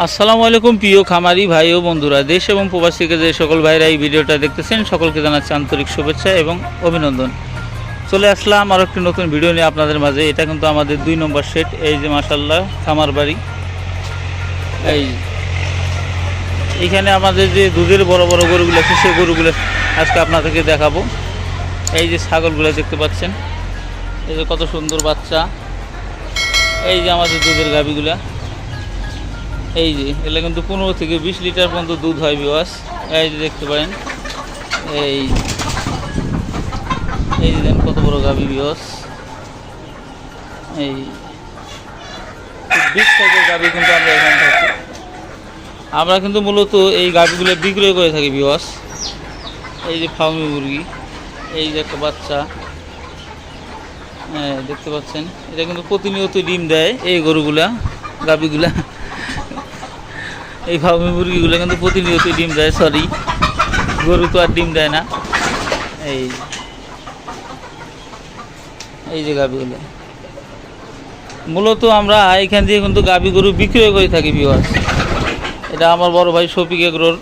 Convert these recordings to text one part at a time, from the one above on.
আসসালামু আলাইকুম, প্রিয় খামারি ভাই ও বন্ধুরা। দেশ এবং প্রবাস থেকে যে সকল ভাইরা এই ভিডিওটা দেখতেছেন, সকলকে জানাচ্ছি আন্তরিক শুভেচ্ছা এবং অভিনন্দন। চলে আসলাম আরও একটি নতুন ভিডিও নিয়ে আপনাদের মাঝে। এটা কিন্তু আমাদের দুই নম্বর সেট এই যে মাসাল্লাহ খামার বাড়ি। এই এখানে আমাদের যে দুধের বড় বড় গরুগুলো আছে, সেই গরুগুলো আজকে আপনাদেরকে দেখাবো। এই যে ছাগলগুলো দেখতে পাচ্ছেন। এই যে কত সুন্দর বাচ্চা। এই যে আমাদের দুধের গাভিগুলা। এই যে, এগুলো কিন্তু পনেরো থেকে বিশ লিটার পর্যন্ত দুধ হয় বিওয়াস এই যে দেখতে পারেন, এই এই দেন কত বড় গাভি বিওয়াস এই বিশ সাইজের গাভি কিন্তু আমরা এখানে থাকি। আমরা কিন্তু মূলত এই গাভিগুলো বিক্রয় করে থাকি বিওয়াস এই যে ফার্মি মুরগি, এই যে একটা বাচ্চা। হ্যাঁ দেখতে পাচ্ছেন, এটা কিন্তু প্রতিনিয়ত ডিম দেয় এই গরুগুলা, গাভিগুলা। এই ফার্মি মুরগিগুলো কিন্তু প্রতিনিয়ত ডিম দেয় সরি গরু তো আর ডিম দেয় না। এই এই যে গাভিগুলো। মূলত আমরা এখান দিয়ে কিন্তু গাভি গরু বিক্রয় করে থাকি বিওয়াস এটা আমার বড় ভাই শফিক এগ্রোর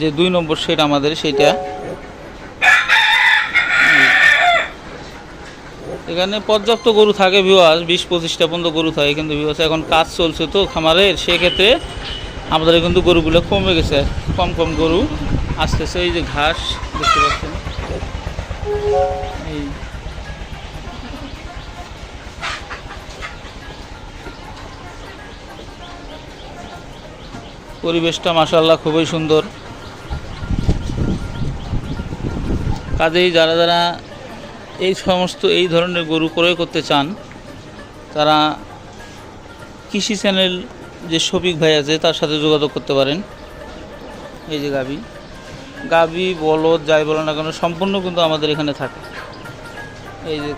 যে দুই নম্বর সেট আমাদের, সেটা। এখানে পর্যাপ্ত গরু থাকে ভিওয়াস বিশ পঁচিশটা পর্যন্ত গরু থাকে কিন্তু ভিওয়াস এখন কাজ চলছে তো খামারের সেক্ষেত্রে আমাদের কিন্তু গরুগুলো কমে গেছে, কম কম গরু আসতেছে, এই যে ঘাস দেখতে পাচ্ছেন। এই। পরিবেশটা মাসাল্লাহ খুবই সুন্দর। কাজেই যারা যারা এই সমস্ত, এই ধরনের গরু ক্রয় করতে চান, তারা কৃষি চ্যানেল যে শফিক ভাই আছে, তার সাথে যোগাযোগ করতে পারেন। এই যে গাবি গাবি বলদ, যাই বলো না কেন, সম্পূর্ণ কিন্তু আমাদের এখানে থাকে। এই যে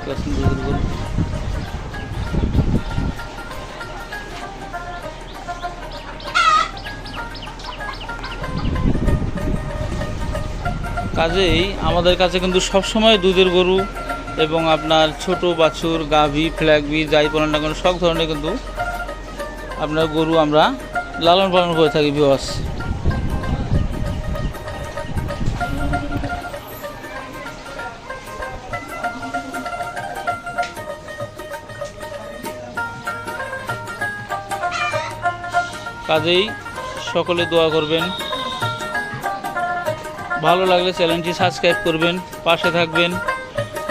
কাজেই আমাদের কাছে কিন্তু সবসময় দুধের গরু এবং আপনার ছোট বাছুর, গাভী, ফ্ল্যাগবি যাই বলেন না কেন সব ধরনের কিন্তু আপনার গরু আমরা লালন পালন করে থাকি বিবাস কাজেই সকলে দোয়া করবেন। ভালো লাগলে চ্যানেলটি সাবস্ক্রাইব করবেন, পাশে থাকবেন।